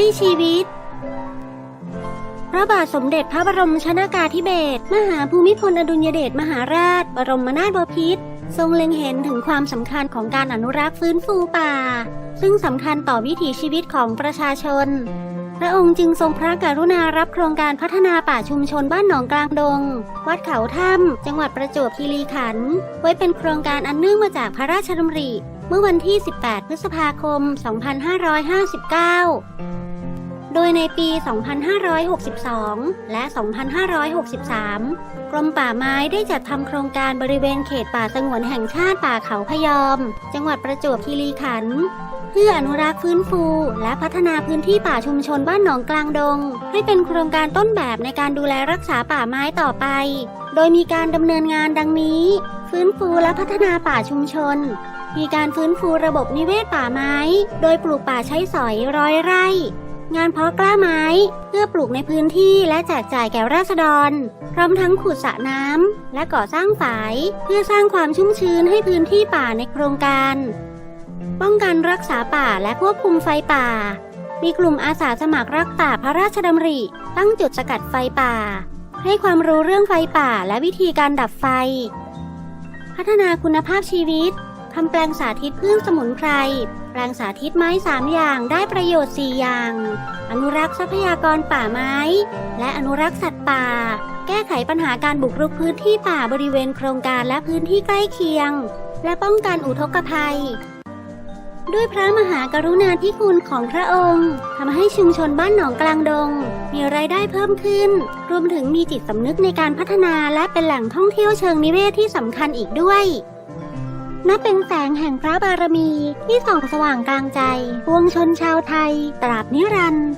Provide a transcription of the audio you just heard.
ให้ชีวิต พระบาทสมเด็จพระบรมชนากาธิเบศรมหาภูมิพลอดุลยเดชมหาราช บรมนาถบพิตรทรงเล็งเห็นถึงความสำคัญของการอนุรักษ์ฟื้นฟูป่า ซึ่งสำคัญต่อวิถีชีวิตของประชาชน พระองค์จึงทรงพระกรุณารับโครงการพัฒนาป่าชุมชนบ้านหนองกลางดง วัดเขาถ้ำจังหวัดประจวบคีรีขันธ์ไว้เป็นโครงการอันเนื่องมาจากพระราชดำริ เมื่อวันที่ 18 พฤษภาคม 2559 โดยในปี 2562 และ 2563 กรมป่าไม้ได้จัดทำโครงการบริเวณเขตป่าสงวนแห่งชาติป่าเขาพยอม จังหวัดประจวบคีรีขันธ์เพื่ออนุรักษ์ฟื้นฟู และพัฒนาพื้นที่ป่าชุมชนบ้านหนองกลางดง ให้เป็นโครงการต้นแบบในการดูแลรักษาป่าไม้ต่อไป โดยมีการดำเนินงานดังนี้ ฟื้นฟูและพัฒนาป่าชุมชน มีการฟื้นฟูระบบนิเวศป่าไม้ โดยปลูกป่าใช้สอยร้อยไร่ งานเพาะกล้าไม้เพื่อปลูกในพื้นที่และแจกจ่ายแก่ราษฎร พร้อมทั้งขุดสระน้ำและก่อสร้างฝาย เพื่อสร้างความชุ่มชื้นให้พื้นที่ป่าในโครงการ ป้องกันรักษาป่าและควบคุมไฟป่า มีกลุ่มอาสาสมัครรักป่าพระราชดำริ ตั้งจุดสกัดไฟป่า ให้ความรู้เรื่องไฟป่าและวิธีการดับไฟ พัฒนาคุณภาพชีวิตทำแปลงสาธิตพืชสมุนไพร แปลงสาธิตไม้สามอย่างได้ประโยชน์ 4 อย่าง อนุรักษ์ทรัพยากรป่าไม้ และอนุรักษ์สัตว์ป่า แก้ไขปัญหาการบุกรุกพื้นที่ป่าบริเวณโครงการและพื้นที่ใกล้เคียง และป้องกันอุทกภัย ด้วยพระมหากรุณาธิคุณของพระองค์ทำให้ชุมชนบ้านหนองกลางดง มีรายได้เพิ่มขึ้น รวมถึงมีจิตสำนึกในการพัฒนาและเป็นแหล่งท่องเที่ยวเชิงนิเวศที่สำคัญอีกด้วยนับเป็นแสงแห่งพระบารมีที่ส่องสว่างกลางใจ ปวงชนชาวไทย ตราบนิรันดร์